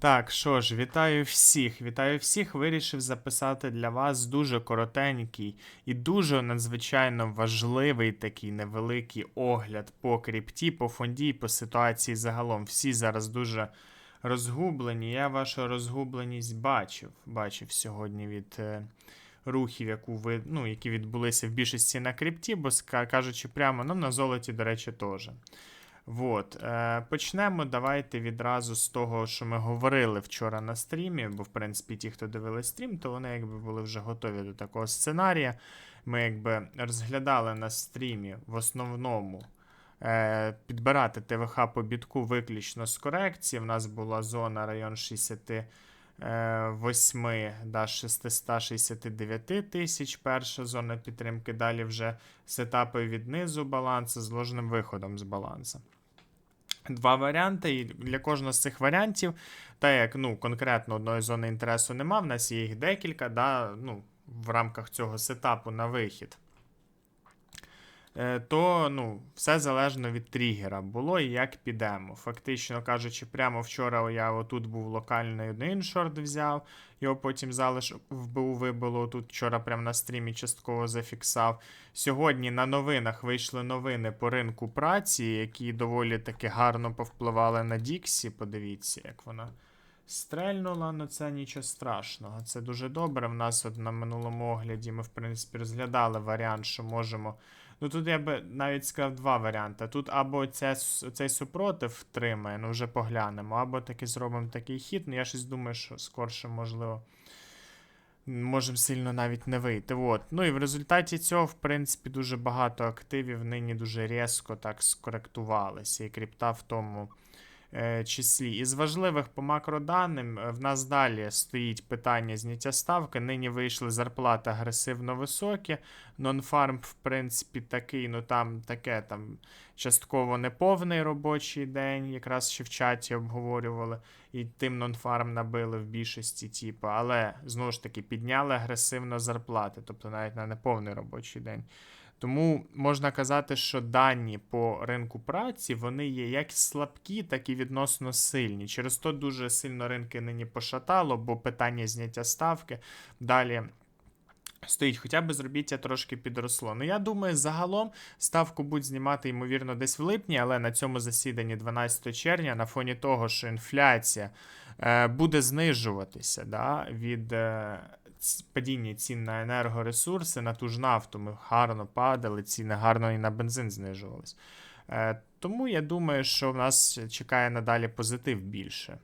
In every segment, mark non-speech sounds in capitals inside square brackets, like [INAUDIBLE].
Так, що ж, вітаю всіх. Вітаю всіх. Вирішив записати для вас дуже коротенький і дуже надзвичайно важливий такий невеликий огляд по крипті, по фонді по ситуації загалом. Всі зараз дуже розгублені. Я вашу розгубленість бачив. Бачив сьогодні від е, рухів, яку ви, ну, які відбулися в більшості на крипті, бо кажучи прямо, ну на золоті, до речі, теж. Вот. Е, почнемо давайте відразу з того, що ми говорили вчора на стрімі, бо, в принципі, ті, хто дивили стрім, то вони якби були вже готові до такого сценарія. Ми якби розглядали на стрімі в основному е, підбирати ТВХ по бітку виключно з корекції. В нас була зона район 68 до 669 тисяч. Перша зона підтримки. Далі вже сетапи від низу балансу з ложним виходом з балансу. Два варіанти, і для кожного з цих варіантів, так як ну, конкретно одної зони інтересу нема, в нас є їх декілька, да, ну, в рамках цього сетапу на вихід. Е, то ну, все залежно від тригера було і як підемо. Фактично кажучи, прямо вчора я отут був локальний один шорт взяв, його потім залишок вбив, вибило. Тут вчора прямо на стрімі частково зафіксав. Сьогодні на новинах вийшли новини по ринку праці, які доволі таки гарно повпливали на Діксі. Подивіться, як вона. Стрельнула, ну це нічого страшного. Це дуже добре. В нас от на минулому огляді ми, в принципі, розглядали варіант, що можемо. Ну тут я би навіть сказав два варіанти. Тут або ця, цей супротив втримає, ну вже поглянемо, або таки зробимо такий хід. Ну я щось думаю, що скорше, можливо, можемо сильно навіть не вийти. От. Ну і в результаті цього, в принципі, дуже багато активів нині дуже різко так скоректувалися. І кріпта в тому числі. Із важливих по макроданим е, в нас далі стоїть питання зняття ставки. Нині вийшли зарплати агресивно високі. Нонфарм, в принципі, такий, ну там таке там частково неповний робочий день, якраз ще в чаті обговорювали, і тим нонфарм набили в більшості, типу, але знову ж таки підняли агресивно зарплати, тобто навіть на неповний робочий день. Тому можна казати, що дані по ринку праці вони є як слабкі, так і відносно сильні. Через то дуже сильно ринки нині пошатало, бо питання зняття ставки далі. Стоїть, хоча б зробіття трошки підросло. Ну, я думаю, загалом ставку будуть знімати, ймовірно, десь в липні, але на цьому засіданні 12 червня, на фоні того, що інфляція е, буде знижуватися да, від е, падіння цін на енергоресурси, на ту ж нафту ми гарно падали, ціни гарно і на бензин знижувались. Е, тому я думаю, що в нас чекає надалі позитив більше.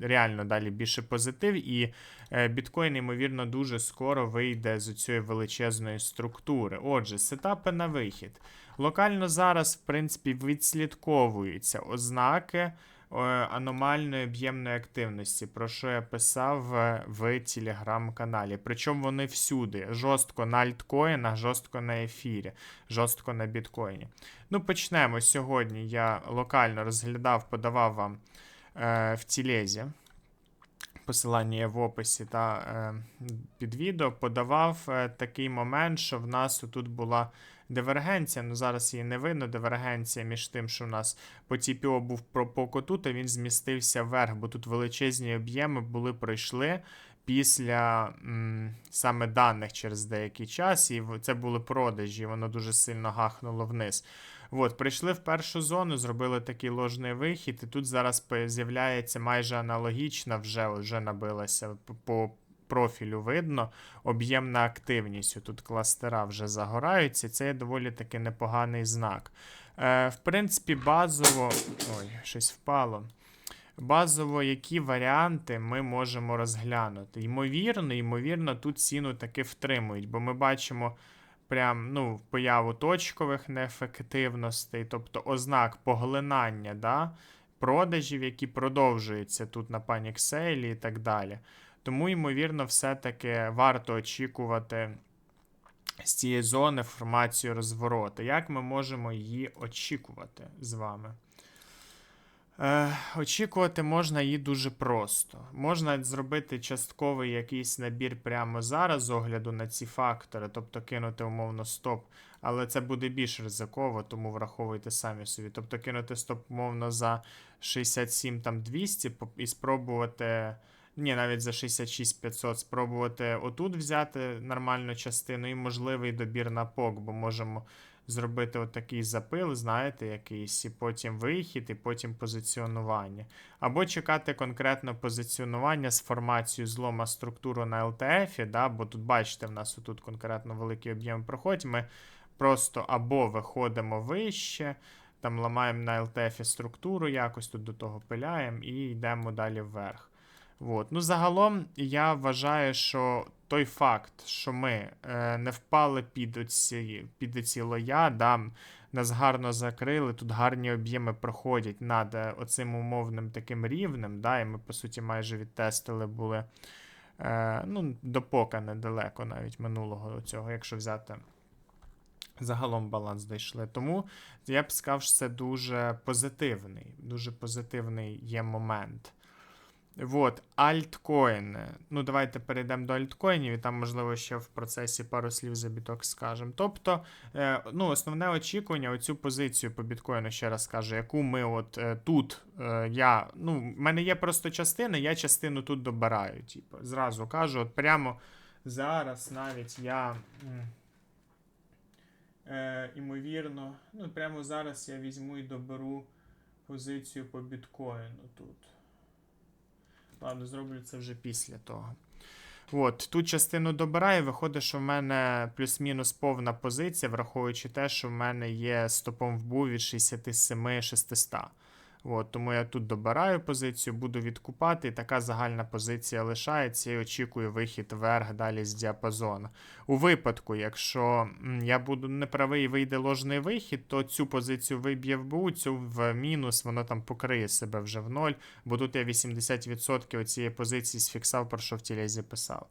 Реально далі більше позитив, і е, біткоін, ймовірно, дуже скоро вийде з цієї величезної структури. Отже, сетапи на вихід. Локально зараз, в принципі, відслідковуються ознаки е, аномальної об'ємної активності, про що я писав е, в телеграм-каналі. Причому вони всюди: жорстко на альткоїнах, жорстко на ефірі, жорстко на біткоїні. Ну, почнемо. Сьогодні я локально розглядав, подавав вам е, в тілезі. Посилання є в описі та е, під відео подавав е, такий момент, що в нас тут була дивергенція. Ну зараз її не видно. Дивергенція між тим, що в нас по TPO був по коту, то він змістився вверх, бо тут величезні об'єми були пройшли після м, саме даних через деякий час, і це були продажі, воно дуже сильно гахнуло вниз. От, прийшли в першу зону, зробили такий ложний вихід, і тут зараз з'являється майже аналогічна, вже, вже набилася по профілю видно. Об'ємна активність. Тут кластера вже загораються. Це є доволі таки непоганий знак. Е, в принципі, базово. Ой, щось впало. Базово, які варіанти ми можемо розглянути? Ймовірно, ймовірно, тут ціну таки втримують, бо ми бачимо прям ну, появу точкових неефективностей, тобто ознак поглинання да, продажів, які продовжуються тут на Sale і так далі. Тому, ймовірно, все-таки варто очікувати з цієї зони формацію розвороту. Як ми можемо її очікувати з вами? Е, очікувати можна її дуже просто. Можна зробити частковий якийсь набір прямо зараз з огляду на ці фактори, тобто кинути умовно стоп, але це буде більш ризиково, тому враховуйте самі собі. Тобто кинути стоп умовно за 67 там 200 і спробувати. Ні, навіть за 66 500 спробувати отут взяти нормальну частину і можливий добір на пок, бо можемо зробити отакий запил, знаєте, якийсь, і потім вихід, і потім позиціонування. Або чекати конкретно позиціонування з формацією злома структуру на LTF, да, бо тут, бачите, в нас тут конкретно великий об'єм проходять. Ми просто або виходимо вище, там ламаємо на LTF структуру, якось тут до того пиляємо і йдемо далі вверх. От. Ну, загалом, я вважаю, що той факт, що ми е, не впали під оці, під оці лоя, да, нас гарно закрили, тут гарні об'єми проходять над е, оцим умовним таким рівнем, да, і ми, по суті, майже відтестили були е, ну, до пока недалеко навіть минулого цього, якщо взяти. Загалом баланс дійшли. Тому я б сказав, що це дуже позитивний, дуже позитивний є момент. Вот, альткоїни. Ну, давайте перейдемо до альткоїнів, і там, можливо, ще в процесі пару слів за біток скажемо. Тобто, е, ну, основне очікування, оцю позицію по біткоїну, ще раз кажу, яку ми от е, тут е, я. Ну, в мене є просто частина, я частину тут добираю. Типу, зразу кажу, от прямо зараз навіть я. Е, імовірно, ну, прямо зараз я візьму і доберу позицію по біткоїну тут. Ладно, зроблю це вже після того. От, Ту частину добираю, виходить, що в мене плюс-мінус повна позиція, враховуючи те, що в мене є стопом в бу від 67 600. От, тому я тут добираю позицію, буду відкупати, і така загальна позиція лишається і очікую вихід вверх далі з діапазону. У випадку, якщо я буду неправий і вийде ложний вихід, то цю позицію виб'є в БУ, цю в мінус, воно там покриє себе вже в ноль, бо тут я 80% цієї позиції сфіксав, про що в тілезі писав.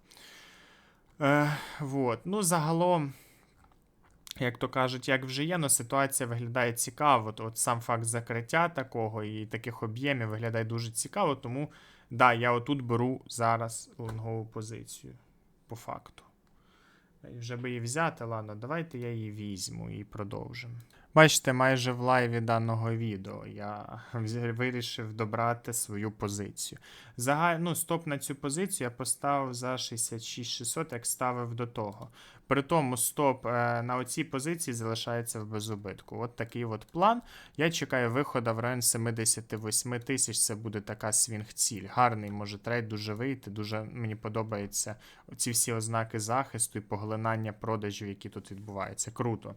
Е, вот. Ну, загалом. Як то кажуть, як вже є, але ситуація виглядає цікаво. От, сам факт закриття такого і таких об'ємів виглядає дуже цікаво. Тому, да, я отут беру зараз лонгову позицію. По факту. Вже би її взяти, ладно, давайте я її візьму і продовжимо. Бачите, майже в лайві даного відео я [LAUGHS] вирішив добрати свою позицію. Загаль... Ну, стоп на цю позицію я поставив за 66600, як ставив до того. При тому стоп е, на оцій позиції залишається в безубитку. От такий от план. Я чекаю виходу в район 78 тисяч. Це буде така свінг-ціль. Гарний може трейд дуже вийти. Дуже мені подобаються ці всі ознаки захисту і поглинання продажів, які тут відбуваються. Круто.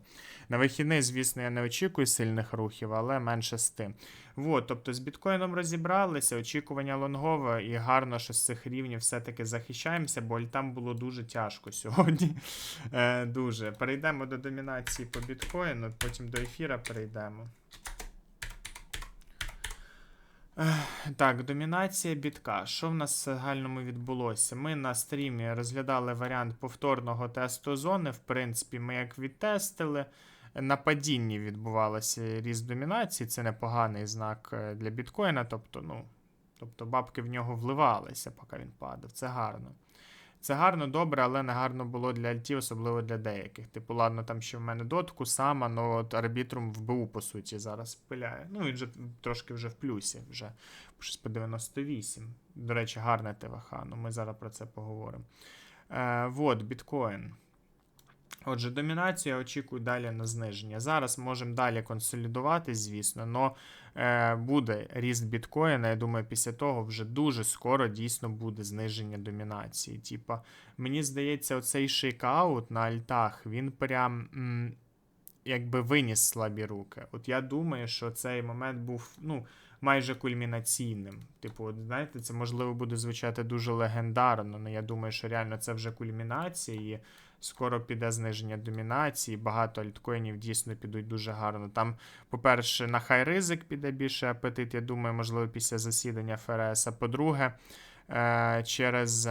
На вихідний, звісно, я не очікую сильних рухів, але менше з тим. Вот, тобто з біткоїном розібралися, очікування лонгове, і гарно, що з цих рівнів все-таки захищаємося, бо там було дуже тяжко сьогодні. [LAUGHS] Е, дуже. Перейдемо до домінації по біткоїну, потім до ефіра перейдемо. Так, домінація бітка. Що в нас в загальному відбулося? Ми на стрімі розглядали варіант повторного тесту зони. В принципі, ми як відтестили. На падінні відбувалося ріст домінації. Це непоганий знак е, для біткоїна. Тобто, ну, тобто бабки в нього вливалися, поки він падав. Це гарно. Це гарно, добре, але не гарно було для альтів, особливо для деяких. Типу, ладно, там ще в мене дотку сама, ну от арбітрум в БУ, по суті, зараз пиляє. Ну, він же трошки вже в плюсі, вже щось по 98. До речі, гарне ТВХ, ну ми зараз про це поговоримо. Е, вот, біткоін. Отже, домінацію я очікую далі на зниження. Зараз можемо далі консолідувати, звісно, але буде ріст біткоїна. Я думаю, після того вже дуже скоро дійсно буде зниження домінації. Типа, мені здається, оцей шейкаут на альтах, він прям. М, Якби виніс слабі руки. От я думаю, що цей момент був ну, майже кульмінаційним. Типу, от, знаєте, це можливо буде звучати дуже легендарно, але я думаю, що реально це вже кульмінація, скоро піде зниження домінації. Багато альткоїнів дійсно підуть дуже гарно. Там, по-перше, на хай ризик піде більше апетит, я думаю, можливо, після засідання ФРС. А по-друге, е, через.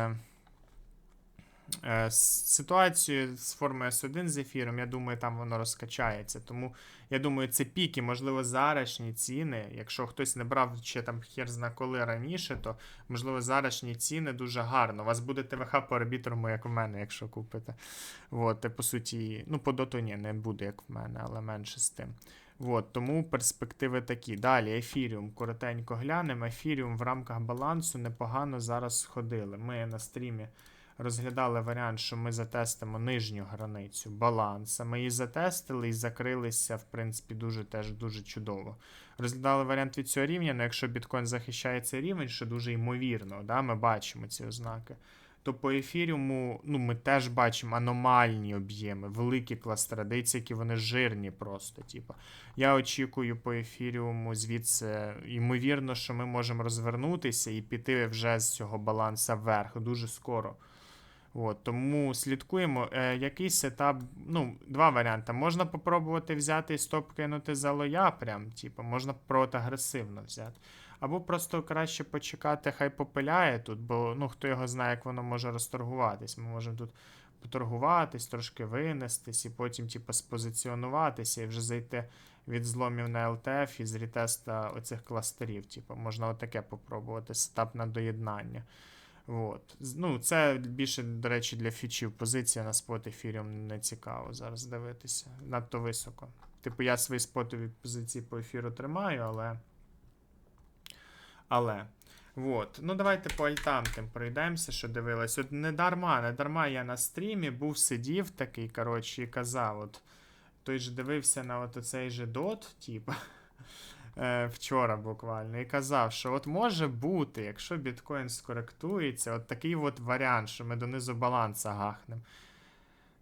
Е, ситуацію з формою S1 з ефіром, я думаю, там воно розкачається. Тому я думаю, це піки, можливо, зарашні ціни. Якщо хтось не брав ще там хер зна коли раніше, то можливо зарашні ціни дуже гарно. У вас буде ТВХ по арбітруму, як в мене, якщо купите. От, по суті, ну, по доту ні, не буде, як в мене, але менше з тим. От, тому перспективи такі. Далі, ефіріум. Коротенько глянемо. Ефіріум в рамках балансу непогано зараз сходили. Ми на стрімі розглядали варіант, що ми затестимо нижню границю баланса. Ми її затестили і закрилися, в принципі, дуже теж дуже чудово. Розглядали варіант від цього рівня, але якщо біткоін захищає цей рівень, що дуже ймовірно, да, ми бачимо ці ознаки. То по ефіріуму ну, ми теж бачимо аномальні об'єми, великі кластери, дивіться, які вони жирні просто. Типу. Я очікую по ефіріуму звідси, ймовірно, що ми можемо розвернутися і піти вже з цього баланса вверх дуже скоро. От, тому слідкуємо. Е, який сетап, ну, два варіанти. Можна попробувати взяти і стоп кинути за лоя, прям, типу, можна проти агресивно взяти. Або просто краще почекати, хай попиляє тут, бо ну, хто його знає, як воно може розторгуватись. Ми можемо тут поторгуватись, трошки винестись, і потім, типу, спозиціонуватися і вже зайти від зломів на ЛТФ і з рітеста оцих кластерів. Типу, можна отаке попробувати, сетап на доєднання. От. Ну, це більше, до речі, для фічів позиція на спот ефіріум не цікаво зараз дивитися. Надто високо. Типу, я свої спотові позиції по ефіру тримаю, але. Але. От. Ну, давайте по альтам тим пройдемося, що дивились. От не дарма, не дарма я на стрімі був, сидів такий, коротше, і казав. От, той же дивився на от оцей же дот, типу, е, вчора буквально, і казав, що от може бути, якщо біткоін скоректується, от такий от варіант, що ми донизу баланса гахнемо.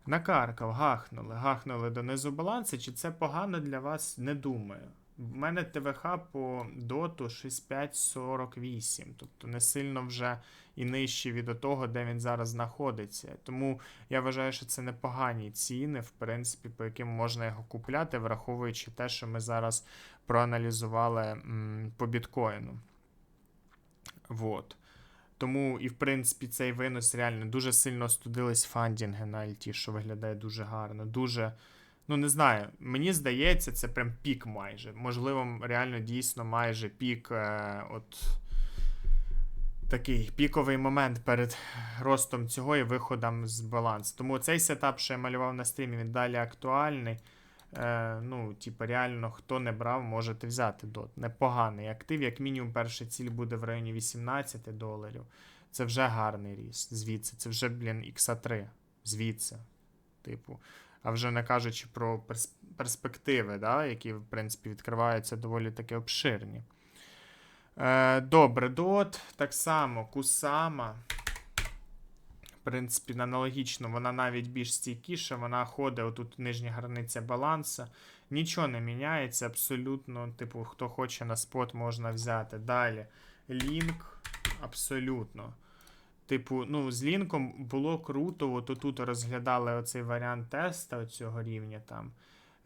Накаркав, гахнули, гахнули донизу баланса, чи це погано для вас, не думаю. В мене ТВХ по доту 6548, тобто не сильно вже і нижче від того, де він зараз знаходиться. Тому я вважаю, що це непогані ціни, в принципі, по яким можна його купляти, враховуючи те, що ми зараз проаналізували м, по біткоїну. Вот. Тому і в принципі цей винос реально дуже сильно остудились фандінги на альті, що виглядає дуже гарно. Дуже. Ну, не знаю, мені здається, це прям пік майже. Можливо, реально дійсно майже пік. Е, от такий піковий момент перед ростом цього і виходом з балансу. Тому цей сетап, що я малював на стрімі, він далі актуальний. Е, ну, типу, реально, хто не брав, можете взяти дот. Непоганий актив, як мінімум, перша ціль буде в районі 18 доларів. Це вже гарний ріст. Звідси. Це вже, блін, ікса 3 Звідси. Типу. А вже не кажучи про перспективи, да, які, в принципі, відкриваються доволі таки обширні. Е, добре, дот. Так само, Кусама. В принципі, аналогічно, вона навіть більш стійкіша, вона ходить отут нижня границя баланса. Нічого не міняється абсолютно. Типу, хто хоче на спот, можна взяти. Далі. Лінк абсолютно. Типу, ну, з лінком було круто. От тут розглядали оцей варіант теста цього рівня там.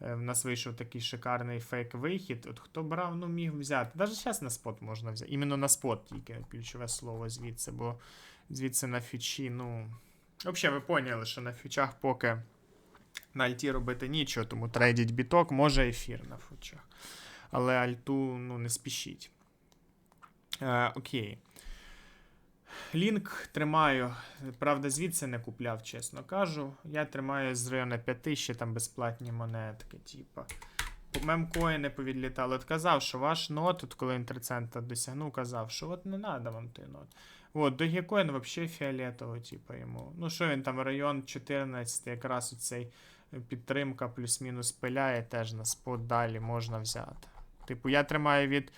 Е, В нас вийшов такий шикарний фейк-вихід. От хто брав, ну міг взяти. Навіть зараз на спот можна взяти. Іменно на спот тільки ключове слово звідси, бо звідси на фічі, ну. Взагалі, ви поняли, що на фічах поки на альті робити нічого, тому трейдіть біток, може ефір на фічах. Але альту ну, не спішіть. Е, окей. Лінк тримаю. Правда, звідси не купляв, чесно кажу. Я тримаю з району 5 ще там безплатні монетки, типа. Мемкоїни повідлітали. От казав, що ваш нот, от коли він 3 цента досягнув, казав, що от не треба вам той нот. От, Dogecoin взагалі фіолетово, типу, йому. Ну, що він там, район 14, якраз оцей підтримка плюс-мінус пиляє, теж на спот далі можна взяти. Типу, я тримаю від е,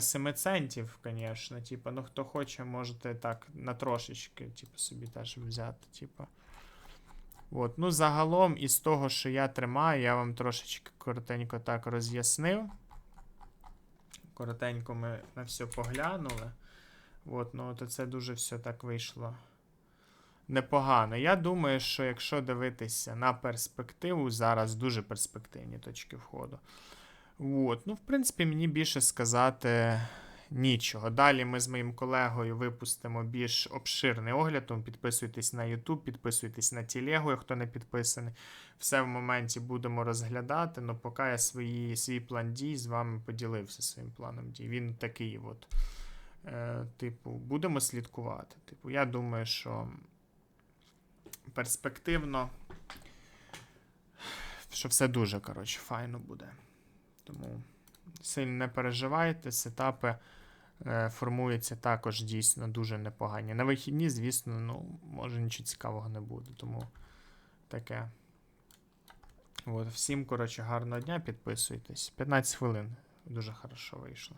7 центів, звісно. Типу, ну хто хоче, можете так на трошечки, типу, собі теж взяти. Типу. От, ну, загалом, із того, що я тримаю, я вам трошечки коротенько так роз'яснив. Коротенько ми на все поглянули. От, ну, то це дуже все так вийшло непогано. Я думаю, що якщо дивитися на перспективу, зараз дуже перспективні точки входу. От, ну, в принципі, мені більше сказати нічого. Далі ми з моїм колегою випустимо більш обширний огляд. Тому підписуйтесь на YouTube, підписуйтесь на Телегу, хто не підписаний. Все в моменті будемо розглядати. але поки я свої, свій план дій з вами поділився своїм планом дій. Він такий, от. Е, типу, будемо слідкувати. Типу, я думаю, що перспективно, що все дуже коротше, файно буде. Тому сильно не переживайте, сетапи е, формуються також дійсно дуже непогані. На вихідні, звісно, ну, може нічого цікавого не буде. Тому таке. От, всім, коротше, гарного дня, підписуйтесь. 15 хвилин. Дуже хорошо вийшло.